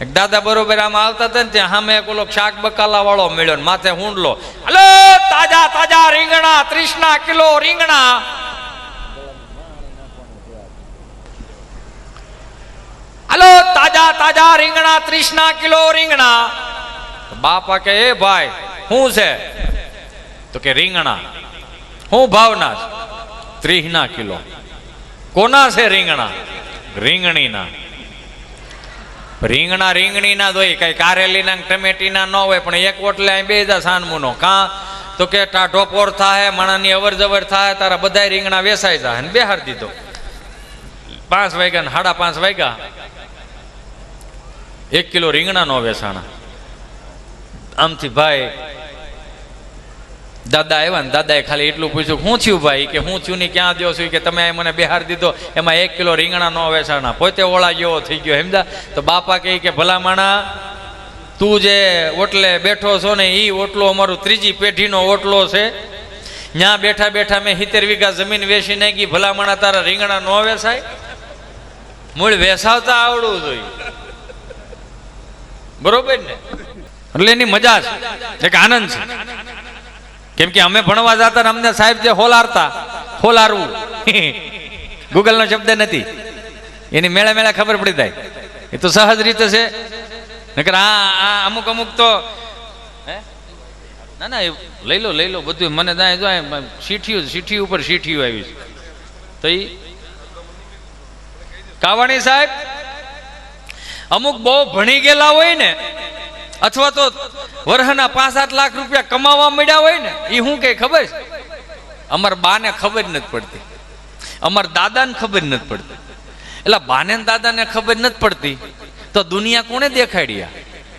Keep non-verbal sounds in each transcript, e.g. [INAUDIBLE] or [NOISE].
એક દાદા બરોબર આમ આવતા હતા ને ત્યાં સામે એક ઓલો શાક બકાલા વાળો મળ્યો ને માથે હુંડલો. હલો, તાજા તાજા રીંગણા, ત્રીસના કિલો રીંગણા. હલો, તાજા તાજા રીંગણા, ત્રીસના કિલો રીંગણા. બાપા કે એ ભાઈ શું છે? તો કે, રીંગણા. હું ભાવના છે. ત્રીસના કિલો. કોના છે રીંગણા? રીંગણીના. રીંગણા રીંગણીના ના દોય કઈ કારેલીના ટમેટીના ન હોય, પણ એક ઓટલે અહીં બે જા સાનમુનો. કાં? તો કે ટાઢો પોર થાય માણાની અવર જવર થાય તારા બધાય રીંગણા વેસાઈ જાય અને બેહાર દીધો. પાંચ વાગ્યા ને સાડા પાંચ વાગ્યા. એક કિલો રીંગણા નો વેસાણા. આમથી ભાઈ દાદા આવ્યા ને દાદાએ ખાલી એટલું પૂછ્યું શું થયું ભાઈ? કે, હું થયું ને ક્યાં દો છું? કે, તમે મને બિહાર દીધો, એમાં એક કિલો રીંગણા નો વેચાણા પોતે ઓળા જેવો થઈ ગયો હેમદા તો બાપા કહે કે ભલા માણા તું જે ઓટલે બેઠો છો ને એ ઓટલો અમારું ત્રીજી પેઢીનો ઓટલો છે. ત્યાં બેઠા બેઠા મેં સિત્તેર વીઘા જમીન વેચી નાખી ભલા માણા તારા રીંગણા નો વેચાય મૂળ વેસાવતા આવડવું જોઈએ. બરોબર ને? એટલે એની મજા છે. એક આનંદ છે. કેમ કે અમે ભણવા જતા ને અમને સાહેબ જે હોલારતા, હોલારવું. [LAUGHS] ગૂગલનો શબ્દ નથી. એની મેળે મેળે ખબર પડી જાય. એ તો સહજ રીતે છે. નકર આ આ અમુક અમુક તો ના ના, એ લઈ લો લઈ લો, બધું મને જાય, જો સીઠીયું સીઠી ઉપર સીઠીયું આવી છે. તો એ કાવાણી સાહેબ, અમુક બહુ ભણી ગયેલા હોય ને, અથવા તો વર્ષના પાંચ સાત લાખ રૂપિયા કમાવા મળ્યા હોય ને એ શું કઈ ખબર છે? અમાર બાને ખબર નથી પડતી. અમાર દાદાને ખબર નથી પડતી. એટલે બાને દાદાને ખબર નથી પડતી? તો દુનિયા કોને દેખાડ્યા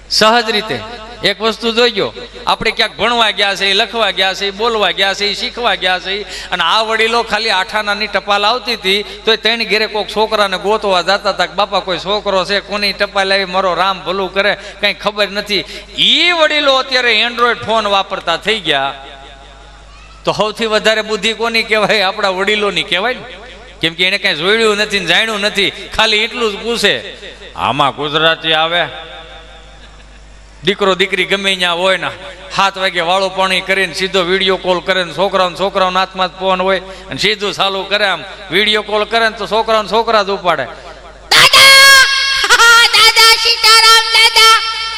સહજ રીતે. એક વસ્તુ જોઈજો. આપણે ક્યાંક ભણવા ગયા છે, લખવા ગયા છે, બોલવા ગયા છે, શીખવા ગયા છે, અને આ વડીલો ખાલી આઠાનાની ટપાલ આવતી હતી તો તેની ઘેરે કોઈક છોકરાને ગોતવા જતા હતા કે બાપા કોઈ છોકરો છે, કોની ટપાલ આવી, મારો રામ ભલું કરે, કંઈ ખબર નથી. એ વડીલો અત્યારે એન્ડ્રોઈડ ફોન વાપરતા થઈ ગયા. તો સૌથી વધારે બુદ્ધિ કોની કહેવાય? આપણા વડીલોની કહેવાય ને. કેમ કે એને કાંઈ જોયું નથી જાણ્યું નથી. ખાલી એટલું જ પૂછે, આમાં ગુજરાતી આવે? દીકરો દીકરી ગમે ત્યાં હોય ને સાત વાગે વાળું પાણી કરીને સીધો વીડિયો કોલ કરે ને છોકરાઓ છોકરાઓના હાથમાં જ ફોન હોય અને સીધું ચાલુ કરે આમ. વીડિયો કોલ કરે ને તો છોકરાઓ છોકરા જ ઉપાડે.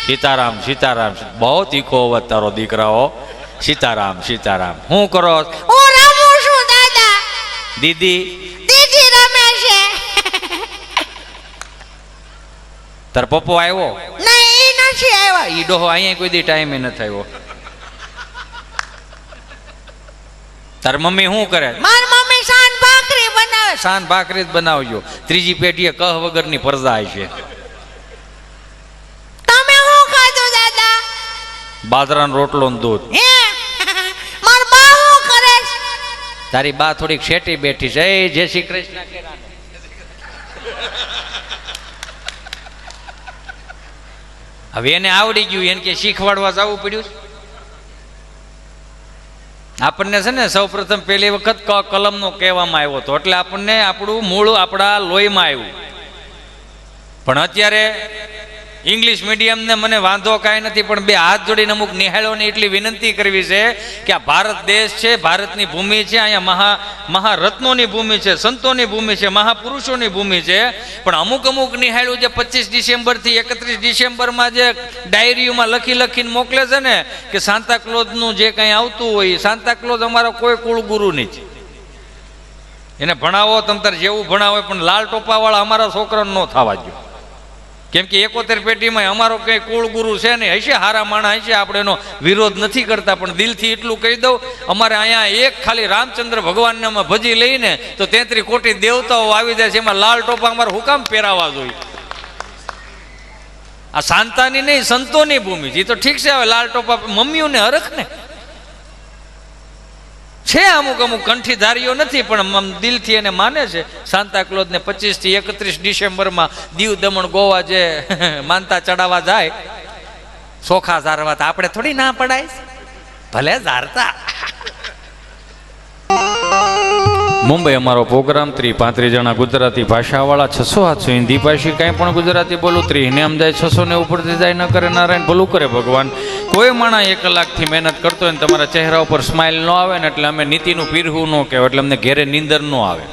સીતારામ સીતારામ. બહુ તીખો અવાજ તારો દીકરાઓ. સીતારામ સીતારામ. હું કરો? હું રમું છું દાદા. દીદી. દીદી રમે છે. તાર પપ્પો આવ્યો? નથી આવ્યા? ઈ ડોહો અહીંયા કોઈ દી ટાઈમે ન થયો તાર મમ્મી શું કરે? માર મમ્મી સાન ભાખરી બનાવે. શાન ભાખરી જ બનાવજો. ત્રીજી પેટીએ કહ વગરની પરદા છે. તમે શું ખાધું દાદા? બાજરાનો રોટલો ને દૂધ. માર બા શું કરે તારી બા થોડીક શેટી બેઠી છે. એ જય શ્રી કૃષ્ણ. હવે એને આવડી ગયું, એને કે શીખવાડવા જવું પડ્યું? આપણને છે ને સૌ પ્રથમ પહેલી વખત ક કલમનો કહેવામાં આવ્યો હતો એટલે આપણને આપણું મૂળ આપણા લોહીમાં આવ્યું પણ અત્યારે ઇંગ્લિશ મીડિયમને મને વાંધો કાંઈ નથી, પણ બે હાથ જોડીને અમુક નિહાળોને એટલી વિનંતી કરવી છે કે આ ભારત દેશ છે, ભારતની ભૂમિ છે, અહીંયા મહા, મહારત્નોની ભૂમિ છે, સંતોની ભૂમિ છે, મહાપુરુષોની ભૂમિ છે. પણ અમુક અમુક નિહાળું જે પચીસ ડિસેમ્બરથી એકત્રીસ ડિસેમ્બરમાં જે ડાયરીઓમાં લખી લખીને મોકલે છે ને, કે સાંતાક્લોઝનું જે કંઈ આવતું હોય સાંતાક્લોઝ અમારો કોઈ કુળગુરુ છે. એને ભણાવો, તમ તાર જેવું ભણાવો, પણ લાલ ટોપાવાળા અમારા છોકરાને ન થવા દો કેમ કે એકોતેર પેટીમાં અમારો કંઈ કુળ ગુરુ છે ને હશે હારા માણા હશે આપણે એનો વિરોધ નથી કરતા, પણ દિલથી એટલું કહી દઉં, અમારે અહીંયા એક ખાલી રામચંદ્ર ભગવાનને અમે ભજી લઈને તો તેત્રી કોટી દેવતાઓ આવી જાય છે, એમાં લાલ ટોપા અમારે હુકામ પહેરાવા જોઈએ? આ શાંતાની નહીં, સંતોની ભૂમિ છે. તો ઠીક છે, હવે લાલ ટોપા મમ્મીઓને હરખ ને. છે અમુક અમુક કંઠીધારીઓ નથી, પણ દિલથી એને માને છે. સાંતા ક્લોઝને પચીસથી એકત્રીસ ડિસેમ્બરમાં દીવ દમણ ગોવા જે [LAUGHS] માનતા ચડાવવા જાય, સોખા ઝારવા તો આપણે થોડી ના પડાય. ભલે ઝારતા. મુંબઈ અમારો પ્રોગ્રામ, ત્રી પાંત્રીસ જણા ગુજરાતી ભાષાવાળા, છસો સાતસો હિન્દી ભાષી કાંઈ પણ ગુજરાતી બોલું, ત્રી ને આમ જાય, છસો ને ઉપરથી જાય, ન કરે નારાયણ, ભલું કરે ભગવાન. કોઈ માણા એક કલાકથી મહેનત કરતો હોય ને તમારા ચહેરા ઉપર સ્માઇલ ન આવે ને એટલે અમે નીતિનું પીરહું ન કહેવાય, એટલે અમને ઘેરે નીંદર ન આવે.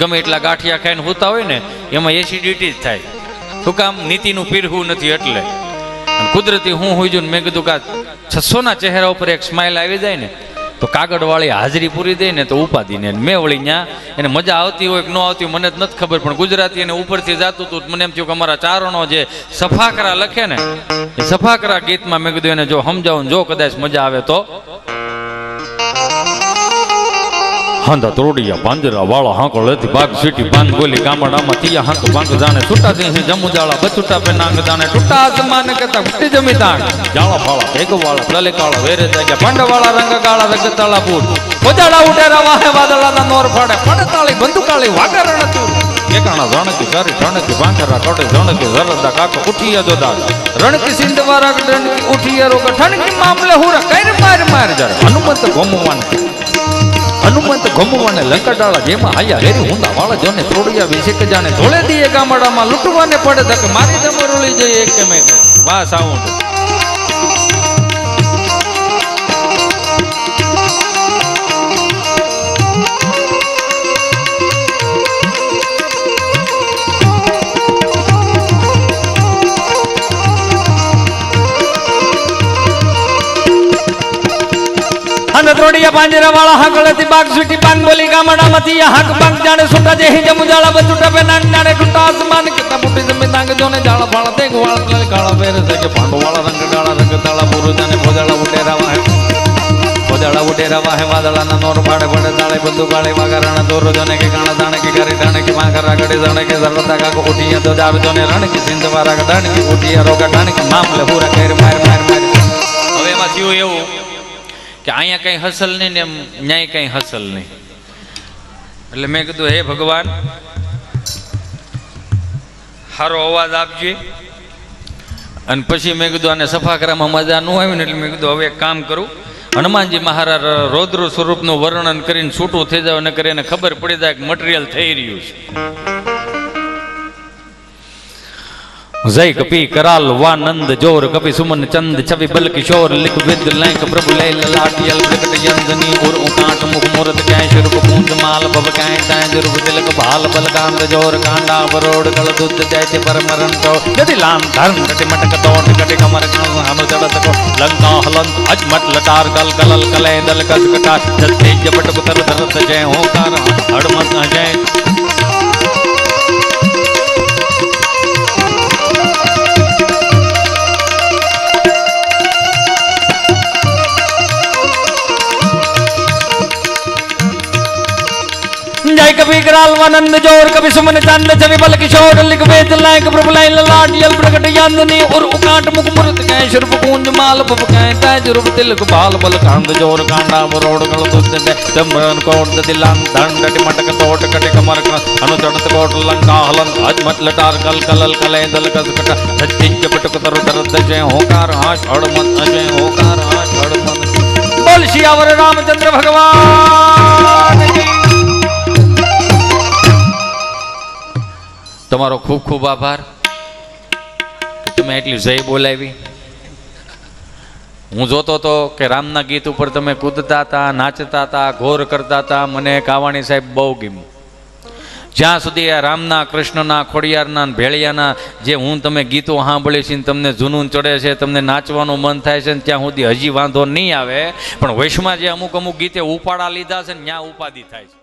ગમે એટલા ગાંઠિયા ખાઈને હોતા હોય ને, એમાં એસિડિટી જ થાય. શું કામ? નીતિનું પીરહું નથી એટલે. કુદરતી હું હોઈ જો મેં કીધું કે છસોના ચહેરા ઉપર એક સ્માઇલ આવી જાય ને તો કાગળવાળી હાજરી પૂરી દે ને તો ઉપાધિ ને મેં વળી ત્યાં એને મજા આવતી હોય કે ન આવતી મને જ નથી ખબર, પણ ગુજરાતી એને ઉપરથી જાતું હતું મને એમ થયું કે અમારા ચારણો જે સફાકરા લખે ને, એ સફાકરા ગીતમાં મેં કીધું એને જો સમજાવું જો કદાચ મજા આવે તો હાંધા તોડિયા પાંજરા વાળા હાંકો લેતી બાગ સીટી બાંધ બોલી ગામડામાં તિયા હાંક બાંક જાણે છૂટા દે જમુ જાળા બચુટા પે નાંગ જાણે ટૂટા આસમાન કતા ફૂટી જમી તાણ જાળા ફાળા ભેગ વાળા પ્રલે કાળા વેરે જાગ્યા પાંડ વાળા રંગ કાળા રંગ તાળા પૂર પોજાડા ઉડેરા વાહે વાદળાના નોર ફાડે ફડ તાળી બંદુકાળી વાગરણ તું એકાણા રણકી કરી રણકી બાંકરા કોટે રણકી જરદા કાકો ઉઠીયા જોદા રણકી સિંધવારા રણકી ઉઠીયા રોગ ઠણકી મામલે હુરા કઈર માર માર જર હનુમંત ગોમવાન હનુમંત ઘમવાને લંકડાળા જેમાં આયા હેરી હુંદા વાળા જોને તોડિયા વિશે કે જાણે ધોળે દીએ ગામડામાં લૂંટવાને પડે તક મારી દમરોળી જઈએ કે મેં વાહ, સાઉન્ડ. અને ત્રોડિયા પાંજરા વાળા હકળતી બાગ સુટી પાંગ બોલી ગામડામાંથી હક પાંગ જાણે સુટા જે હિજે મુજાળા બચુટા પે નાંગ જાણે ટૂટા આસમાન કિતા બુટી જમી તાંગ જોને જાળા ફાળા તે વાળા તલે કાળા પેર છે કે પાંડો વાળા રંગ ડાળા રંગ તાળા પૂરો જાને ભોજાળા ઉડેરા હે. ભોજાળા ઉડેરા વાહે વાદળાના નોર ફાડે ફાડે તાળે બંદુ કાળે વાગારાણા દોરો જોને કે કાણા દાણે કે ઘરે દાણે કે માકરા ગડે જાણે કે સરતા કાકો ઉઠિયા તો જાવ જોને રણ કે સિંધ વારા ગડાણ કે ઉઠિયા રોગા ડાણ કે મામલે પૂરા કેર માર માર માર. હવે એમાં થયું એવું કે અહીંયા કંઈ હસલ નહીં ને ન્યાય કંઈ હસલ નહીં. એટલે મેં કીધું, હે ભગવાન સારો અવાજ આપજે. અને પછી મેં કીધું, આને સફાકરામાં મજા ન આવી ને એટલે મેં કીધું, હવે કામ કરું. હનુમાનજી મહારાજ રૌદ્ર સ્વરૂપનું વર્ણન કરીને છૂટું થઈ જાય અને કરીને ખબર પડી જાય કે મટીરિયલ થઈ રહ્યું છે. जय कपी कराल वानंद, ज़ोर कपि सुमन चंद, छवि बल किशोर, लिख विद लैंक प्रभु ले लाटियल प्रकट यंदनी उर उकाट मुख मूर्त कै शुरू पूंज माल, भव कै, तै दुर्ग तिलक भाल बल कांद ज़ोर, कांडा, बरोड, कल दुत जैसे परमरन तो यदि लाम धर्म, कटि मटक तोट कटि कमर कम हम जड़त को। लंका हलन अजमत लटार गल गलल कले दल, कस कटा जल तेज जपट तर धरत, जय होकार हड़मत जय। जय कभी कराल वानंद जोर कभी सुमन चंद छवि बल किशोर लिख वेद लायक प्रभु लाइन ललाट यल प्रकट यंदनी और उकाट मुख मुरत कै शुरप कुंज माल बब कै ताज रूप तिलक बाल बल कांद जोर कांडा बरोड गल दुद दे तमरन कोट दिलान दंड मटक तोट कटे कमर कर अनु चढ़त कोट लंका हलन अज मत लटार कल कलल कले दल कस कटा सच्चिज पटक तरु तरत जय होकार हाश हड़ मत अजय होकार हाश हड़ मत बोल सियावर रामचंद्र भगवान તમારો ખૂબ ખૂબ આભાર. તમે એટલી જય બોલાવી. હું જોતો હતો કે રામના ગીત ઉપર તમે કૂદતા હતા, નાચતા હતા, ઘોર કરતા હતા. મને કાવાણી સાહેબ બહુ ગમ્યું. જ્યાં સુધી આ રામના, કૃષ્ણના, ખોડિયારના ભેળિયાના જે હું તમે ગીતો સાંભળી છે તમને જુનૂન ચડે છે, તમને નાચવાનું મન થાય છે ને ત્યાં સુધી હજી વાંધો નહીં આવે. પણ વૈશમાં જે અમુક અમુક ગીતે ઉપાડા લીધા છે ને ત્યાં ઉપાધિ થાય છે.